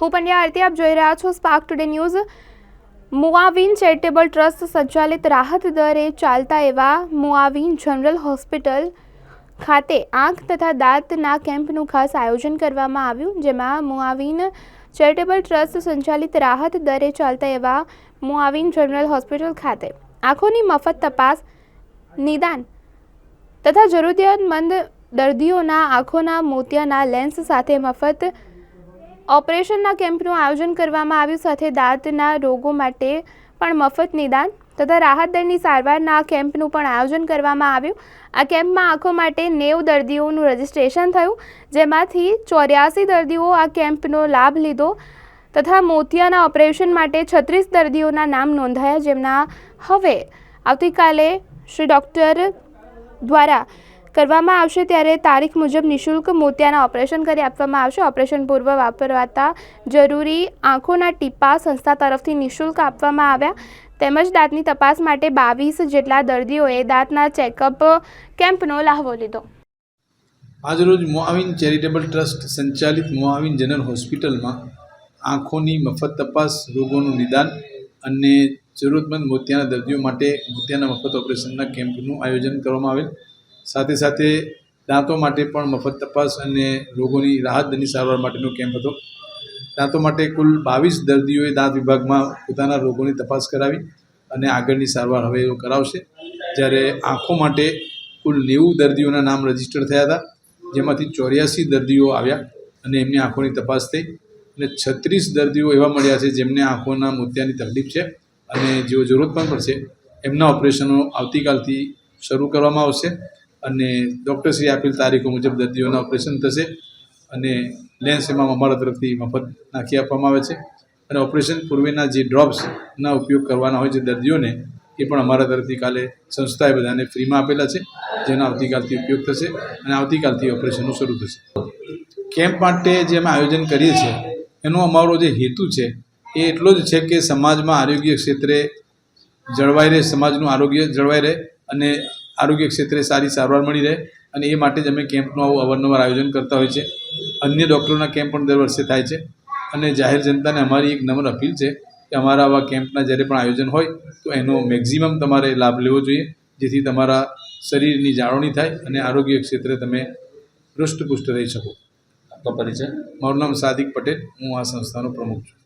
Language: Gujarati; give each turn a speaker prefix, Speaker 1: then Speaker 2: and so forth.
Speaker 1: હું પંડ્યા આરતી, આપ જોઈ રહ્યા છો spark today news Muavin charitable trust સંચાલિત રાહત દરે ચાલતા એવા મુઆવિન જનરલ હોસ્પિટલ ખાતે આંખ તથા દાંતના કેમ્પનું ખાસ આયોજન કરવામાં આવ્યું, જેમાં મુઆવિન ચેરિટેબલ ટ્રસ્ટ સંચાલિત રાહત દરે ચાલતા એવા મુઆવિન જનરલ હોસ્પિટલ ખાતે. આંખોની મફત તપાસ, નિદાન તથા જરૂરિયાતમંદ દર્દીઓના આંખોના મોતિયાના લેન્સ સાથે મફત ઓપરેશનના કેમ્પનું આયોજન કરવામાં આવ્યું સાથે દાંતના રોગો માટે પણ મફત નિદાન તથા રાહત દરની સારવારના કેમ્પનું પણ આયોજન કરવામાં આવ્યું. આ કેમ્પમાં આંખો માટે નેવ દર્દીઓનું રજીસ્ટ્રેશન થયું, જેમાંથી ચોર્યાસી દર્દીઓ આ કેમ્પનો લાભ લીધો તથા મોતિયાના ઓપરેશન માટે છત્રીસ દર્દીઓના નામ નોંધાયા, જેમના હવે આવતીકાલે શ્રી ડૉક્ટર દ્વારા કરવામાં આવશે ત્યારે તારીખ મુજબ નિઃશુલ્ક મોતિયાના ઓપરેશન કરી આપવામાં આવશે. ઓપરેશન પૂર્વ વાપરવાતા જરૂરી આંખોના ટીપા સંસ્થા તરફથી નિઃશુલ્ક આપવામાં આવ્યા. તેમજ દાંતની તપાસ માટે બાવીસ જેટલા દર્દીઓએ દાંતના ચેકઅપ કેમ્પનો લાહવો લીધો.
Speaker 2: આજરોજ મોઆવિન ચેરિટેબલ ટ્રસ્ટ સંચાલિત મોઆવિન જનરલ હોસ્પિટલમાં આંખોની મફત તપાસ, રોગોનું નિદાન અને જરૂરતમંદ મોતિયાના દર્દીઓ માટે મોતિયાના મફત ઓપરેશનના કેમ્પનું આયોજન કરવામાં આવેલ. સાથે સાથે દાંતો માટે પણ મફત તપાસ અને રોગોની રાહત દરની સારવાર માટેનો કેમ્પ હતો. દાંતો માટે કુલ બાવીસ દર્દીઓએ દાંત વિભાગમાં પોતાના રોગોની તપાસ કરાવી અને આગળની સારવાર હવે એ કરાવશે. જ્યારે આંખો માટે કુલ નેવું દર્દીઓના નામ રજિસ્ટર થયા હતા, જેમાંથી ચોર્યાસી દર્દીઓ આવ્યા અને એમની આંખોની તપાસ થઈ અને છત્રીસ દર્દીઓ એવા મળ્યા છે જેમને આંખોના મોતિયાની તકલીફ છે અને જેઓ જરૂરત પણ પડશે, એમના ઓપરેશનો આવતીકાલથી શરૂ કરવામાં આવશે. અને ડૉક્ટરશ્રી આપેલ તારીખો મુજબ દર્દીઓના ઓપરેશન થશે અને લેન્સ એમાં અમારા તરફથી મફત નાખી આપવામાં આવે છે. અને ઓપરેશન પૂર્વેના જે ડ્રોપ્સના ઉપયોગ કરવાના હોય છે દર્દીઓને, એ પણ અમારા તરફથી કાલે સંસ્થાએ બધાને ફ્રીમાં આપેલા છે, જેનો આવતીકાલથી ઉપયોગ થશે અને આવતીકાલથી ઓપરેશનો શરૂ થશે. કેમ્પ માટે જે અમે આયોજન કરીએ છીએ, એનો અમારો જે હેતુ છે, એ એટલો જ છે કે સમાજમાં આરોગ્ય ક્ષેત્રે જળવાઈ રહે, સમાજનું આરોગ્ય જળવાઈ રહે અને આરોગ્ય ક્ષેત્રે સારી સારવાર મળી રહે અને એ માટે જ અમે કેમ્પનું આવું અવારનવાર આયોજન કરતા હોય છે. અન્ય ડૉક્ટરોના કેમ્પ પણ દર વર્ષે થાય છે અને જાહેર જનતાને અમારી એક નમ્ર અપીલ છે કે અમારા આવા કેમ્પના જ્યારે પણ આયોજન હોય તો એનો મેક્ઝિમમ તમારે લાભ લેવો જોઈએ જેથી તમારા શરીરની જાળવણી થાય અને આરોગ્ય ક્ષેત્રે તમે હૃષ્ટપુષ્ટ રહી શકો.
Speaker 3: આપનો પરિચય?
Speaker 2: મારું નામ સાદિક પટેલ હું આ સંસ્થાનો પ્રમુખ છું.